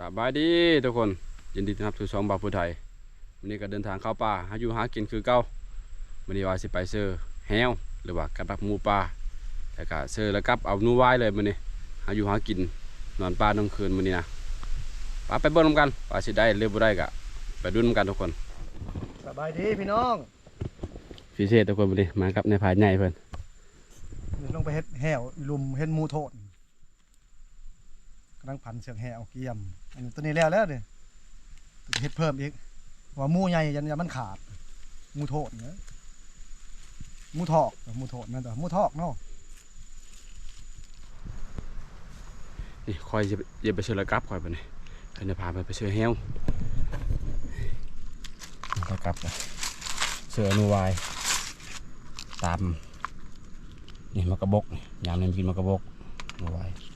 สบายดีทุกคนยินดีต้อนรับสู่ช่องบาพูไทยวันนี้ก็เดินทางเข้าป่าหาอยู่หากินคือเก่าวันนี้ว่าสิไปเซอร์แฮวหรือว่ากับดักหมูป่าแต่ก็เซอร์แล้วกลับเอาหนูไว้เลยมื้อนี้หาอยู่หากินนอนป่านอนคืนมื้อนี้นะป่าไปเบิ่งนำกันว่าสิได้หรือบ่ได้ก็ไปดูนำกันทุกคนสบายดีพี่น้องพิเศษทุกคนมื้อนี้มากับในายผาใหญ่เพิ่นเดี๋ยวลงไปเฮ็ดแหวอีลุมเฮ็ดหมูโทนกำ ลังพันเสือกแหวเกี่ยม อันนี้ตัวนี้แล้วแล้วเนี่ยเฮ็ดเพิ่มอีก ว่าหมูใหญ่ยันยันมันขาดหมูโทนเนอะหมูทอกหมูโทนนั่นแต่หมูทอกเนาะนี่คอยสิอย่าไปเซอร์แล้วกลับคอยไปนี่เพิ่นจะพาไปไปเซอร์แฮวแล้วกลับไปเซอร์หนูไว้ตามนี่มากระบกนี่ยามนี้กินมากระบกมาไว้ใส่แห้วกันเฮาเชื่อครับตามโกกระบกเฮาเบิ่งว่าโกกระบกมันยั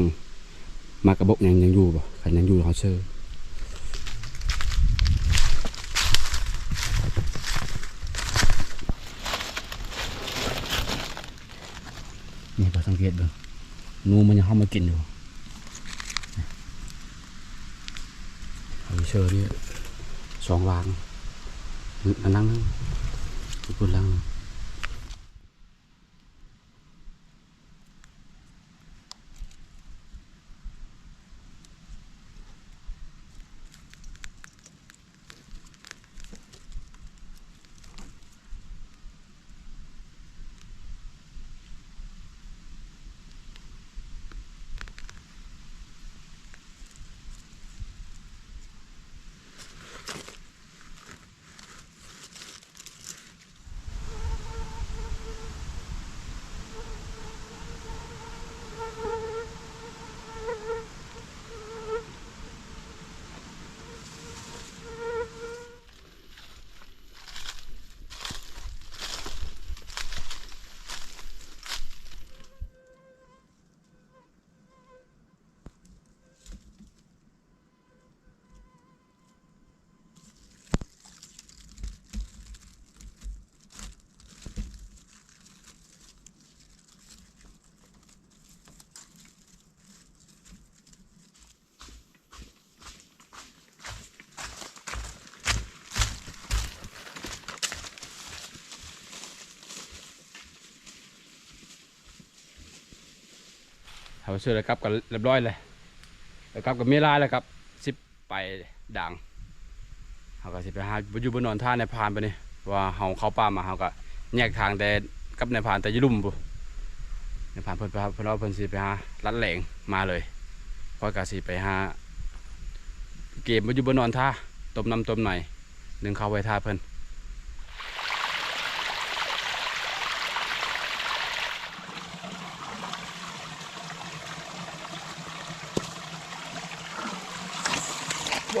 งมากระบอกยังยังอยู่ป่ะใครยังอยู่เขาเชื่อนี่พอสังเกตดูห นูมันยังเข้ามากินอยู่เอาเชอร์นี่สองวางอันลังนึงอีกคนลังนึง เขาเชื่อแล้วครับกันเรียบร้อยเลยแล้วครับกับเมลาแล้วครับสิบไปด่างเขาก็สิไปหาอยู่บนนอนท่าในพานไปนี่ว่าเขาเข้าป่ามาเขาก็แยกทางแต่กับในพานแต่ยุลุ่มปุ๊ในพานเพิ่นไปเพิ่นเอาเพิ่นสิไปหาลัดแหลงมาเลยพอยก็สิไปหาเกมมาอยู่บนนอนท่าต้มน้ำต้มหน่อยหนึ่งเข้าไว้ท่าเพิ่น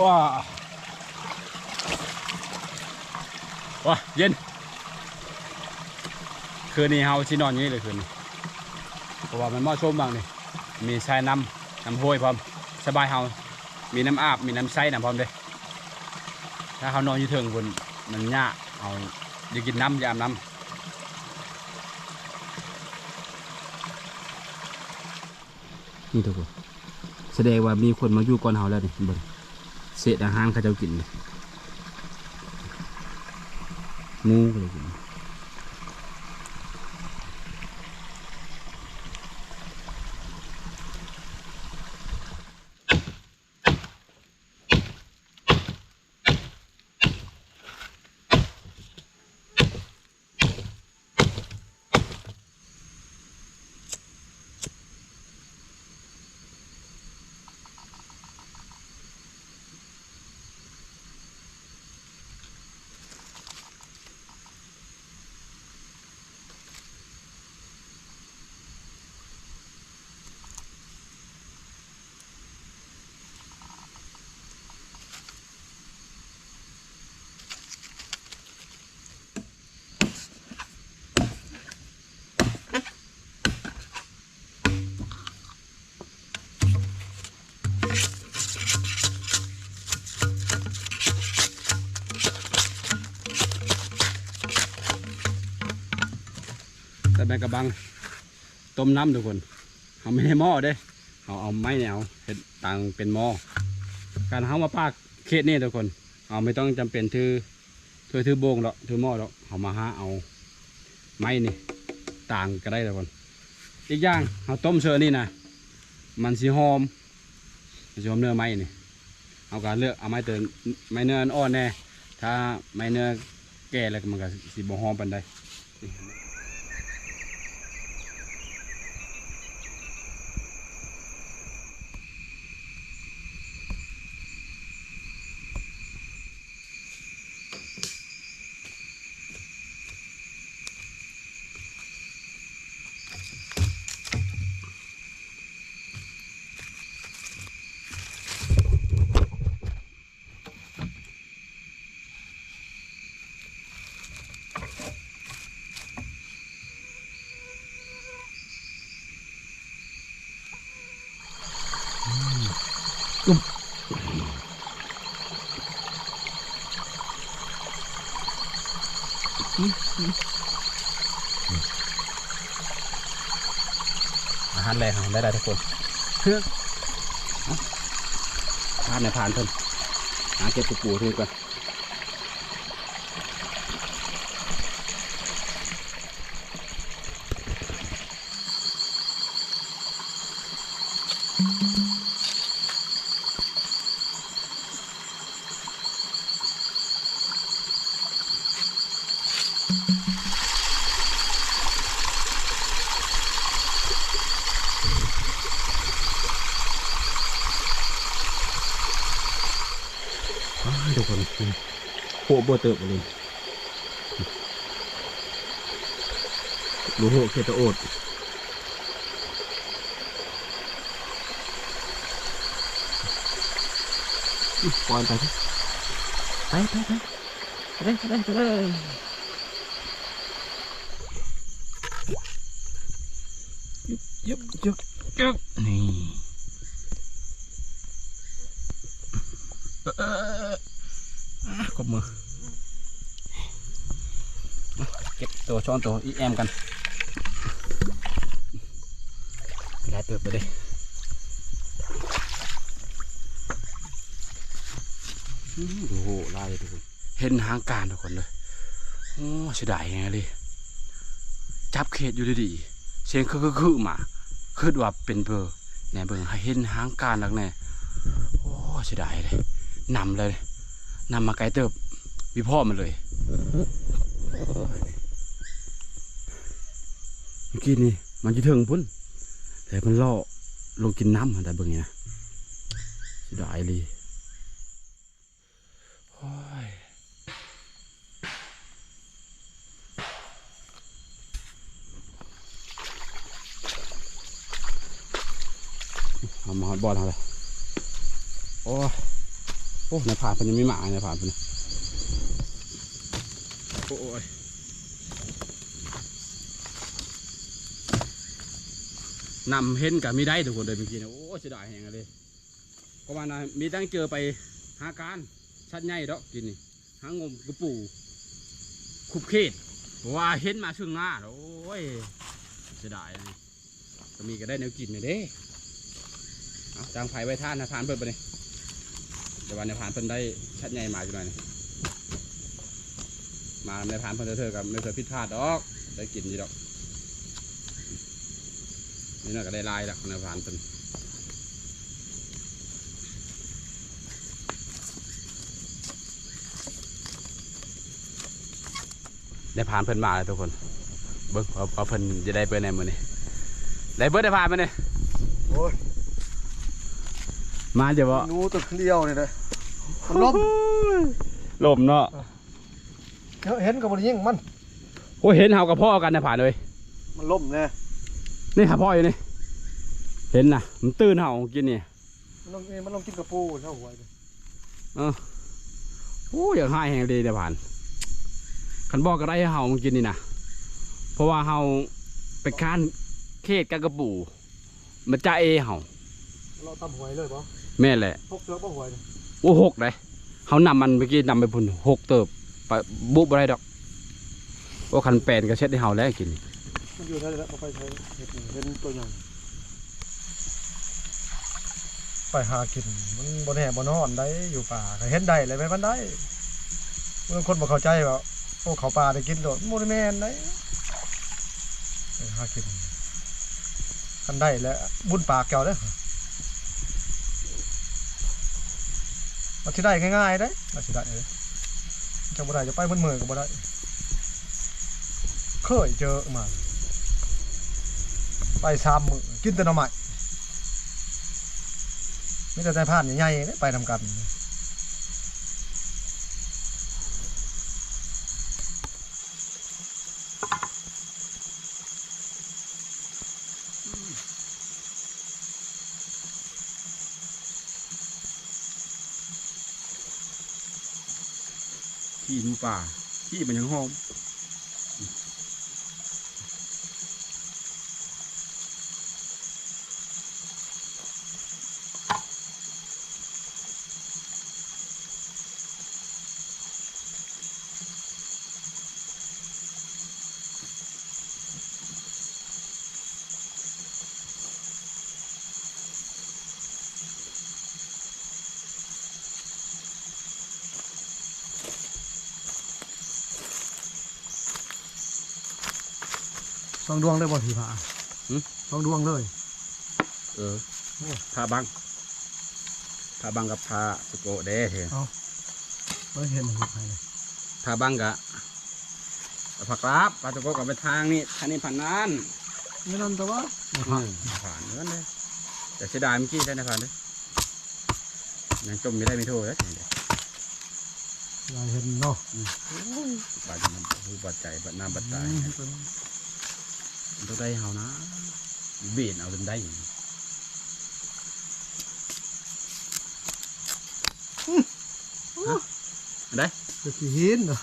ว้าว้าเย็น คืนนี้เฮาสินอนอยู่นี่เลยคืนนี้เพราะว่ามันเหมาะสมบางนี่มีทรายน้ำน้ำห้วยพร้อมสบายเฮามีน้ำอาบมีน้ำใสน้ำพร้อมเด้ถ้าเฮานอนอยู่เทิงบนมันยากเอาอยากกินน้ำอยากน้ำนี่ทุกคนแสดงว่ามีคนมาอยู่ก่อนเฮาแล้วนี่เบิ่ง เศษอาหารเขาจะกินเลยงูก็เลยกิน ใบกระบัง ต้มน้ำทุกคนเอาไม่ให้หม้อเด้เอาเอาไม้เนี่ยเอาเห็ดต่างเป็นหม้อการเอามาปากเขตนี่ทุกคนเอาไม่ต้องจำเป็นถือถือถือโบงหรอกถือหม้อหรอกเอามาหาเอาไม้นี่ต่างก็ได้ทุกคน อีกอย่างเอาต้มเชือนี่นะมันสีหอมมันสีหอมเนื้อไม้นี่เอาการเลือกเอาไม้เตือนไม้เนื้ออ่อนแน่ถ้าไม้เนื้อแก่แล้วก็มันก็สีบ่หอมปันใด อาหารแรงได้ได้ทุกคนเพื่อทานในผ่านเพิ่นหาเก็บปูปูทีก่อน อ้าวทุกคนโคบเติบเลยรู้โหเคตาโอดอุ๊ยปล่อยไปสิไปไปไปไปเลยไปเลยไปเลยยุบยุบยุบยุบนี่ เออเออเอออะกบมืออะเก็บ ตัวช้อนตัวอีแอมกันได้เติบไปเลยดูโหลายเลยทุกคน เห็นหางการทุกคนเลย โอ้เสียดายไงเลย จับเขตอยู่ดีๆเสียงคือคือมาคือว่าเป็นเบอร์แหน่เบิ่งเห็นหางการหลักแน่โอ้เสียดายเลยนำเลยนำมาไกลเติบวิพ่อมันเลย มื่อกี้นี่มันจะถึงพุ่นแต่มันล่อลงกินน้ำแต่เบิ่งนี่นะสียดายเลยโอ้ยเอามาฮอดบอลเอาเลยโอ้โอ้ในผ่านเพิ่นยังไม่มาในผ่านเพิ่นโอ้ย นำเห็นกับมีได้ทุกคนเลยเมื่อกี้นะโอ้เสียดายแหงเลยก็ว่านะมีตั้งเจอไปหาการชัดใหญ่ดอกกินนี่หางมกระปูคุบเขตเพราะว่าเห็นมาซึ่งหน้าโอ้ยเสียดายนะก็มีก็ได้แนวกินเนี่ยเด้เอาจางไผ่ไว้ท่านนะทานเปิดไปเลยแต่ว่าในผ่านเพิ่นได้ชัดใหญ่มาอยู่หน่อยนี่มาในผ่านเพิ่นเธอๆกับไม่เคยผิดพลาดดอก ได้กินอยู่ดอก นี่น่าก็ได้ลายละในผ่านเพิ่นได้ผ่านเพิ่นมาเลยทุกคน เบิ้งเอาเอาเพิ่นจะได้เปิดในมือนี่ได้เบิดได้ผ่านมาเนี่ยโอ้ยมาเดี๋ยวบ่หนูตัวเดียวนี่เลยมันล้มลมเนาะเห็นกับบริยิงมันโอ้ยเห็นเฮากับพ่อกันนะผ่านเลยมันล้มแน่ นี่หาพ่ออยู่นี่ เห็นนะมันตื่นเห่ากินนี่มันลงมันลงกินกระปูเท่าหัวเลยโอ้ยอยากให้แหงดีเดี๋ยวผ่านขันบอกก็ได้ให้เห่ามันกินนี่นะเพราะว่าเห่าไปค้านเขตกับกระปูมันจะเอเห่าเราตำหวยเลยปะแม่นแหละพกเสือปะหวยเลยโอ้หกเลยเขานำมันเมื่อกี้นำไปพุ่นหกเติบไปบุบอะไรดอกโอ้คันแปลนก็เช็ดให้เห่าแล้วกินนี่ มันอยู่ได้แล้วเอาไปใช้เห็ดนี่เป็นตัวใหญ่ไปหากินมันบนแห่บนนอนได้อยู่ป่าก็เห็นได้เลยไปมันได้บางคนบอกเข้าใจว่าโอ้เขาป่าได้กินโดดมูนแมนได้ไปหากินกันได้แล้วบุญปากแก้วเด้อมาที่ได้ง่ายๆได้มาที่ได้เลยจะบ่ได้จะไปมันเมื่อยก็บ่ได้เคยเจอมา ไปสามมือกินแต่หน่อไม้ไมแต่ได้ผ่านใหญ่ๆไปทำกันขี้หมูป่าขี้มันยังหอม องดวงเลยบ่ผีผาสองดวงเลย เออพาบังพาบังกับพาสโกเด้เถอะไม่เห็นผีผาเลยพาบังกะผักลาบพาสโกกับไปทางนี้ทางนี้ผ่านนั้นไม่นั่นแต่ว่าผ่านผ่านนั่นเลยแต่เสียดายเมื่อกี้ได้นะผ่านเลยยังจมไม่ได้ไม่โทษเลยยายเห็นเนาะบาดน้ำหูบาดใจบาดน้ำบาดใจมัน ต้องได้เฮานะเบียนเอาจนได้ได้จะขี้หินเนาะ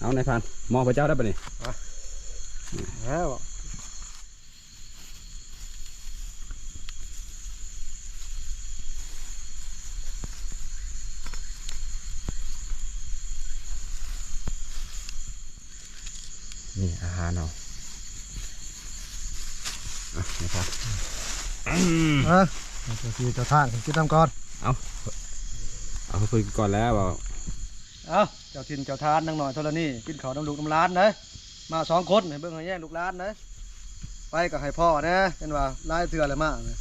เอาในายพันมองพระเจ้าได้ปะนี่แล้ว นี่อาหารเอาอะนายพันอะเจ้าที่เจ้าทางกินน้ำก่อนเอาคุยก่อนแล้วบอกเอาเจ้าถิ่นเจ้าทานนั่งหน่อยเท่านี้กินข้าวน้ำลูกน้ำร้านนะมาสองคนให้เบิ่งให้แย่งลูกร้านนะไปกับให้พ่อนะเห็นว่าไล่เถื่ออะไรมากนะ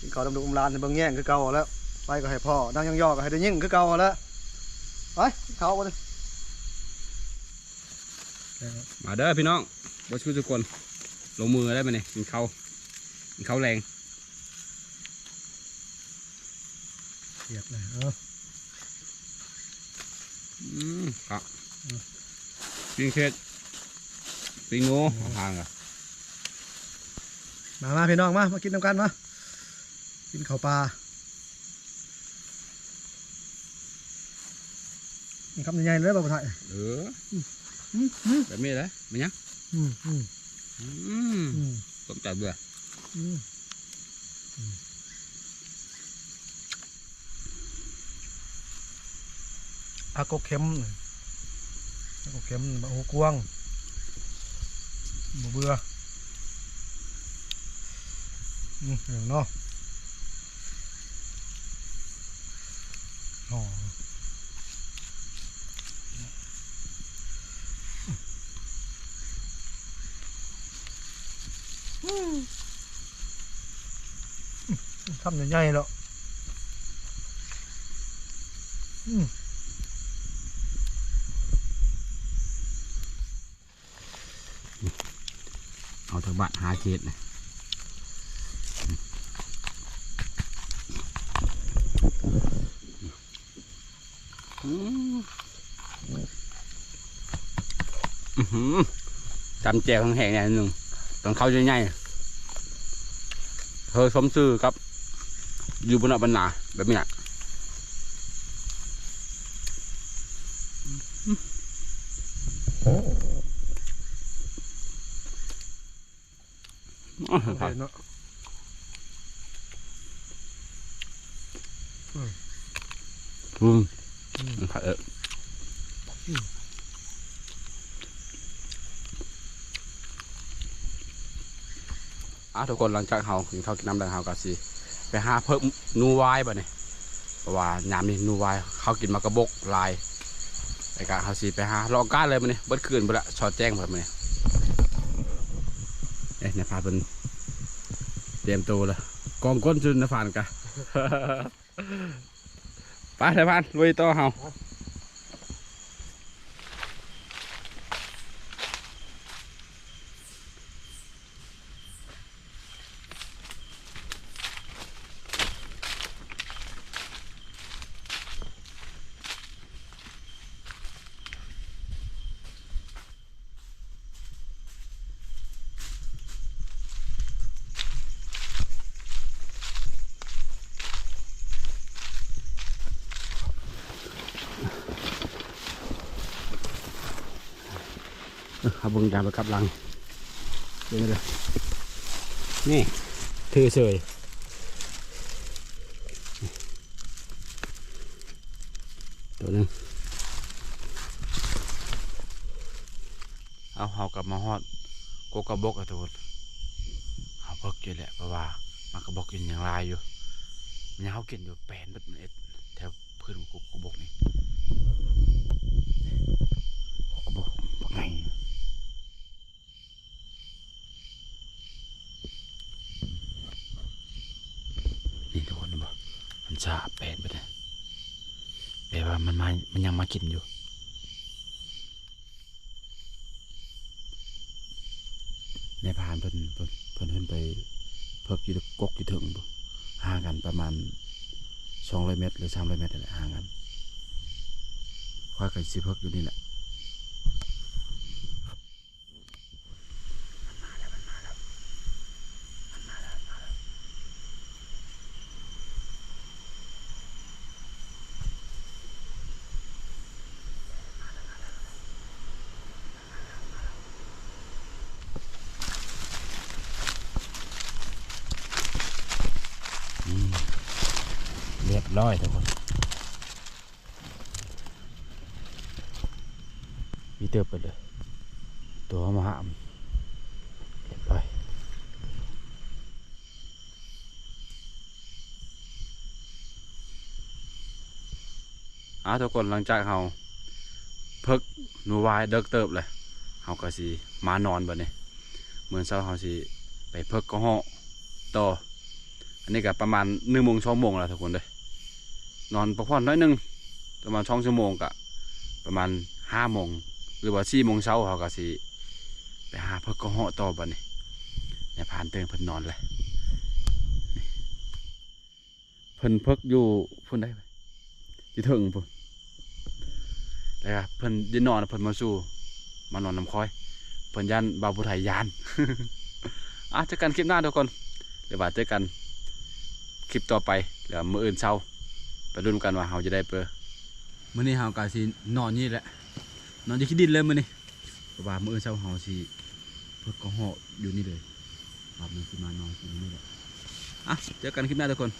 กินข้าวน้ำลูกน้ำร้านให้เบิ่งแย่งคือเก่าแล้วไปกับให้พ่อนั่งย่องๆกับให้ได้ยิ่งคือเก่าแล้วไปกินข้าวกันเลย มาเด้อพี่น้องบช่วยทุกคนลงมือได้ปะนี่กินข้าวกินข้าวแรงเสียบเลยเอออืมครับปิ้งเช็ดปิ้งงูห่างอะมามาพี่น้องมามากินน้ำกันมากินข้าวปลานี่คำใหญ่ๆเลยบ่าวไทยเอออืมอืม แบบนี้เลยมันยังอืมอืมอืมอืมต้มจัดเบื่อ อืมอืมอากกเข็มนี่อากกเข็มบะหูกวางบ่เบื่ออืมเอาเนาะอ๋อ ทำใหญ่ๆแล้วเอาจากบ้านหาเขตนะอืมอื้อหือจำแจวแหงเนี่ยหนึ่ง ตอนเขาใหญ่ๆเธอสมซื่อครับ อยู่บนบนหนาแบบนี้น่ะอื้อหือครับเห็นเนาะอืม อืมเอออ่ะทุกคนหลังจากเฮากินข้าวกินน้ำแล้วเฮาก็สิไปหาเพิ่มนูวายบ่เนี่ยเพราะว่ายามนี้นูวายเขากินมากระบกลายไอ้กะเฮาสิไปหารอก้านเลยมื้อนี้เบิดคืนบ่ละชอดแจ้งเพิ่นมื้อนี้เอ๊ะนายพานเพิ่นเตรียมตัวล้วกองก้นจุนนายพานกะไปนายพานลุยต่อเฮา เอาเบึงยามไปกลับหลังเดี๋ยวเลยนี่ถือเสยตัวหนึงเอาเฮากลับมาฮอดกกกระบอกอะทุกคนเอาเพิกอยู่แหละเพราะว่ามันกระบอกกินอย่างไรอยู่มันยังเขากินอยู่แปลนเบิดมันเอ็ดแถวพื้นกกกระบอกนี่กระบอกบอกไง นี่ทุกคนนะบอกมันชาแปลนไปเลยแปลว่า มันมา มันยังมากินอยู่ในพานเพิ่นเพิ่นเพิ่นขึ้นไปเพิกอยู่กกอยู่ถึงห่างกันประมาณสองร้อยเมตร หรือสามร้อยเมตรอะไรห่างกันควายกันสิเพิกอยู่นี่แหละ เรียบร้อยทุกคนมีเติบไปเลย ตัวมาหามเรียบร้อยอะทุกคนหลังจากเราเพิกนูวายเดิกเติบเลยเราก็สิมานอนบัดนี้เหมือนเช้าเราสิไปเพิกก็ห้อต่ออันนี้ก็ประมาณหนึ่งโมงสองโมงแล้วทุกคนเลย นอนพักผ่อนน้อยนึงประมาณช่องชั่วโมงกะประมาณห้าโมงหรือว่าสี่โมงเช้าเขาก็สิไปหาเพิกกระเหาะต่อบัดนี้ในผ่านเติงเพิ่นนอนเลยเพิ่นเพิกอยู่พุ่นได้ไหมอยู่ถึงพุ่นแล้วก็เพิ่นไดินนอนเพิ่นมาสู่มานอนน้ำคอยเพิ่นยันบาวผู้ไทยยานอะเจอกันคลิปหน้าทุกคนเดี๋ยวว่าเจอกันคลิปต่อไปแล้วมืออื่นเช้า ไปรุ่นกันว่าเราจะได้เปอมื้อนี้เฮากาสินอนนี่แหละ นอนอยู่ที่ดินเลยมื้อนี้เพราะว่ามื้ออื่นเช้าเฮาสิเพิ่นก็เหาะอยู่นี่เลยครับมันสิมานอนอยู่นี่แหละอะเจอกันคลิปหน้าทุกคน